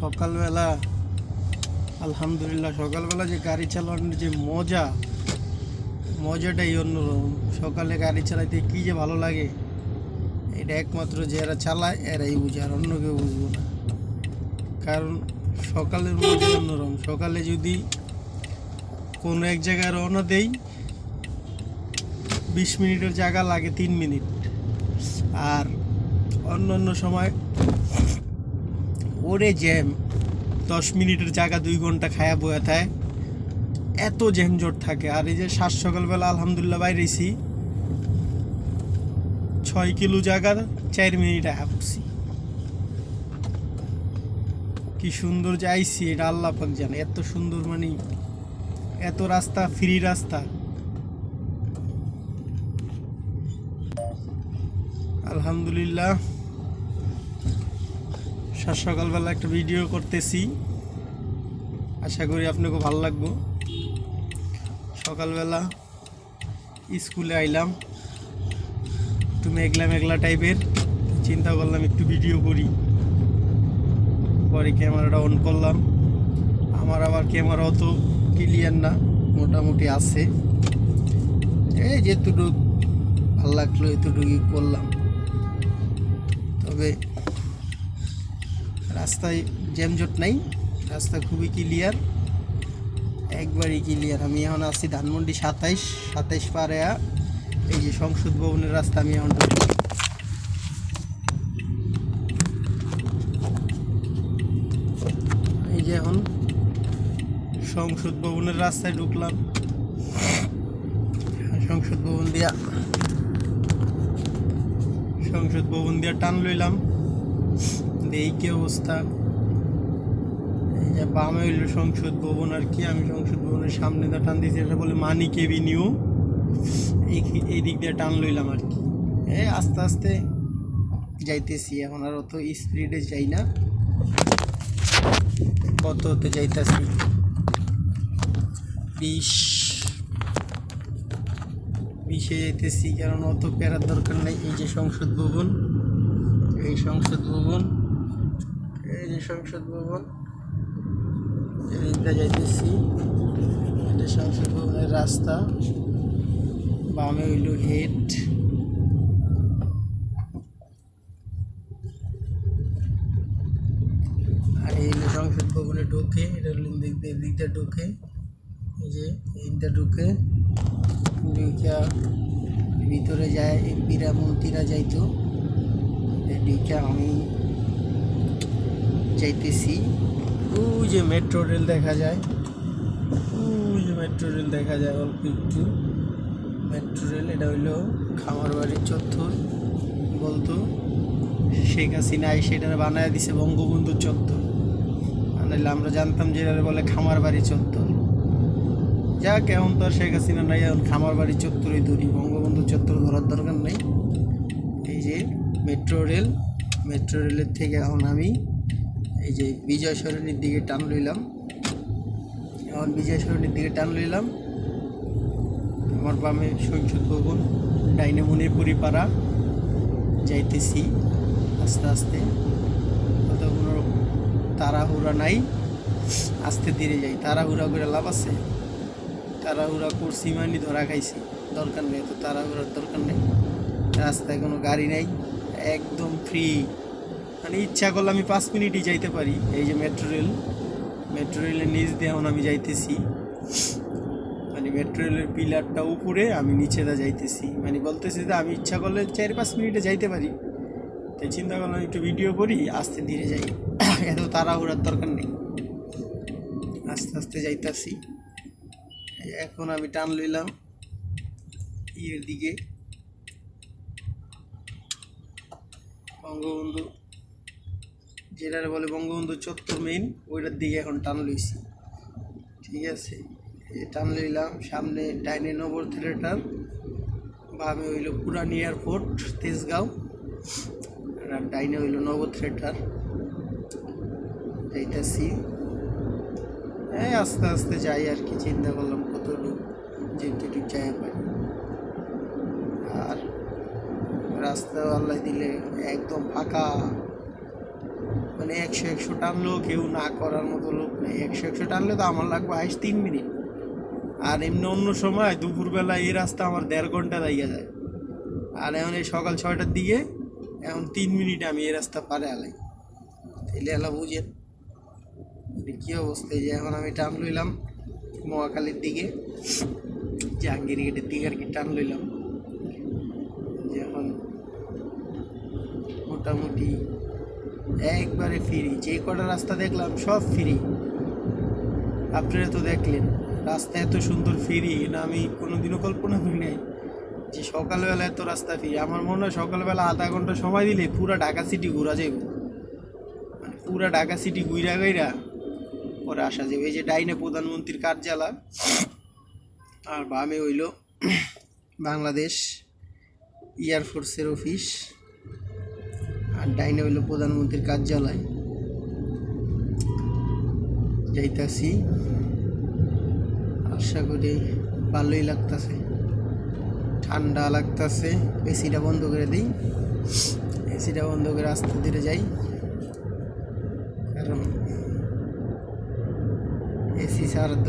সকালবেলা, আলহামদুলিল্লাহ, সকালবেলা যে গাড়ি চালানোর যে মজা, মজাটাই অন্যরকম। সকালে গাড়ি চালাইতে কী যে ভালো লাগে, এটা একমাত্র যারা চালায়, এরাই বুঝে, আর অন্য কেউ বুঝব না। কারণ সকালের মজা অন্যরকম। সকালে যদি কোনো এক জায়গায় রওনা দেই, বিশ মিনিটের জায়গা লাগে তিন মিনিট। আর অন্য অন্য সময় ওরে জ্যাম। দশ মিনিটের জায়গা, দুই ঘণ্টা খায়া বয়ে থাকে এত জ্যামজট থাকে। আর এই যে সাত সকালবেলা আলহামদুলিল্লাহ বাইরেছি। ছয় কিলো জায়গা চার মিনিটে হাঁপছি কি সুন্দর যে আইসি, এটা আল্লাহ পাক জানে। এত সুন্দর মানে এত রাস্তা, ফ্রি রাস্তা। আলহামদুলিল্লাহ। সকালবেলা একটা ভিডিও করতেছি। আশা করি আপনাকে ভালো লাগবো। সকালবেলা স্কুলে আইলাম। একটু মেঘলা মেঘলা টাইপের চিন্তা করলাম একটু ভিডিও করি। পরে ক্যামেরাটা অন করলাম। আমার আবার ক্যামেরা অত ক্লিয়ার না, মোটামুটি আছে। এই যেটুকু ভালো লাগল, এতটুকুই করলাম। তবে রাস্তায় জ্যামজট নাই, রাস্তা খুবই ক্লিয়ার একবারই ক্লিয়ার আমি এখন আছি ধানমন্ডি সাতাইশ সাতাইশ পারে এই যে সংসদ ভবনের রাস্তা আমি এখন এই যে এখন সংসদ ভবনের রাস্তায় ঢুকলাম। সংসদ ভবন দিয়া সংসদ ভবন দিয়া টান লইলাম। দেই কি অবস্থা? এই বামে হইল সংসদ ভবন আর কি, আমি সংসদ ভবনের সামনে দা টান দিয়েছি এটা বলে মানি কেভিনিউ এই এই দিক দিয়ে টান লইলাম আর কি। এই আস্তে আস্তে যাইতেছি, এখন আর অত স্পিডে যাই না। কত হতে যাইতেছি? বিশ। বিশে যাইতেছি, কারণ অত প্যারার দরকার নেই। এই যে সংসদ ভবন, এই সংসদ ভবন এই সংসদ ভবন। এদিকটা যাইতেছি। এটা সংসদ ভবনের রাস্তা। বামে হইল হেড। আর এই সংসদ ভবনে ঢোকে। এটা হলো দিক দিকটা ঢোকে। যে এইটা ঢুকে। ঢুকা ভিতরে যায় এমপিরা মন্ত্রীরা যাইতো। এদিকে আমি যাইতেছি ওই যে মেট্রো রেল দেখা যায়। ওই যে মেট্রো রেল দেখা যায় অল্প একটু। মেট্রো রেল এটা হইল খামারবাড়ির চত্বর, বলতো। শেখ হাসিনা সেটা বানায় দিছে বঙ্গবন্ধু চত্বর। নাহলে আমরা জানতাম যে এটা বলে খামার বাড়ি চত্বর। যাক, এখন তো আর শেখ হাসিনা নাই, এখন খামার বাড়ি চত্বরই ধরি। বঙ্গবন্ধু চত্বর ধরার দরকার নেই। এই যে মেট্রো রেল মেট্রো রেলের থেকে এখন আমি এই যে বিজয় সরণির দিকে টান লইলাম। এখন বিজয় সরণির দিকে টান লইলাম। আমার বামে সংসদ ভবন ডাইনে মনিপুরি পাড়া। যাইতেছি আস্তে আস্তে। কত কোনো তাড়াহুড়া নাই। আস্তে ধীরে যাই। তাড়াহুড়া করে লাভ আছে। তাড়াহুড়া করছি মানে ধরা খাইছি। দরকার নেই তো তাড়াহুড়ার দরকার নেই। রাস্তায় কোনো গাড়ি নেই। একদম ফ্রি মানে ইচ্ছা করলে আমি পাঁচ মিনিটই যাইতে পারি। এই যে মেট্রো রেল মেট্রো রেলের নিচ দিয়ে এখন আমি যাইতেছি। মানে মেট্রো রেলের পিলারটা উপরে আমি নিচে দা যাইতেছি। মানে বলতেছি যে আমি ইচ্ছা করলে চার পাঁচ মিনিটে যাইতে পারি। তাই চিন্তা করলাম একটু ভিডিও করি, আস্তে ধীরে যাই। এত তাড়াহুড়ার দরকার নেই। আস্তে আস্তে যাইতেছি। এখন আমি টান লইলাম। ইয়ের দিকে। বঙ্গবন্ধু যেটার বলে বঙ্গবন্ধু চত্বর মেইন ওইটার দিকে এখন টান লইছি ঠিক আছে? টান লইলাম সামনে ডাইনে নগর থিয়েটার, বামে হইল পুরানি এয়ারপোর্ট, তেজগাঁও, আর ডাইনে হইল নগর থিয়েটার। যাইতেছি। এই আস্তে আস্তে যাই আর কি, চিন্তা করলাম কতটুকু যেটুকু যাই পারি। আর রাস্তা আল্লাহ দিলে একদম ফাঁকা। মানে একশো একশো টানলেও কেউ না করার মতো লোক নেই। একশো একশো টানলে তো আমার লাগবে আইস তিন মিনিট। আর এমনি অন্য সময় দুপুরবেলা এই রাস্তা আমার দেড় ঘণ্টা লাগিয়ে যায়। আর এখন এই সকাল ছয়টার দিকে এখন তিন মিনিটে আমি এই রাস্তা পারে আলাই। তাইলে এলা বুঝেন কী অবস্থা। এই যে এখন আমি টান লইলাম মহাকালীর দিকে, জাহাঙ্গীর গেটের দিকে আর কি টান লইলাম। যে এখন মোটামুটি একবারে ফ্রি যে কটা রাস্তা দেখলাম, সব ফ্রি আপনারা তো দেখলেন, রাস্তা এত সুন্দর ফ্রি না আমি কোনোদিনও কল্পনা করি নাই যে সকালবেলা এত রাস্তা ফ্রি আমার মনে হয় সকালবেলা আধা ঘণ্টা সময় দিলে পুরা ঢাকা সিটি ঘোরা যাইব। মানে পুরা ঢাকা সিটি ঘুরা গাইরা পরে আসা যাবে এই যে ডাইনে প্রধানমন্ত্রীর কার্যালয়, আর বামে হইল বাংলাদেশ এয়ারফোর্সের অফিস। আর ডাইনে হইল প্রধানমন্ত্রীর কার্যালয়। যাইতাছি। আশা করি ভালোই লাগতাছে। ঠান্ডা লাগতাছে। এসিটা বন্ধ করে দিই। এসিটা বন্ধ করে আস্তে ধীরে যাই। কারণ এসি তো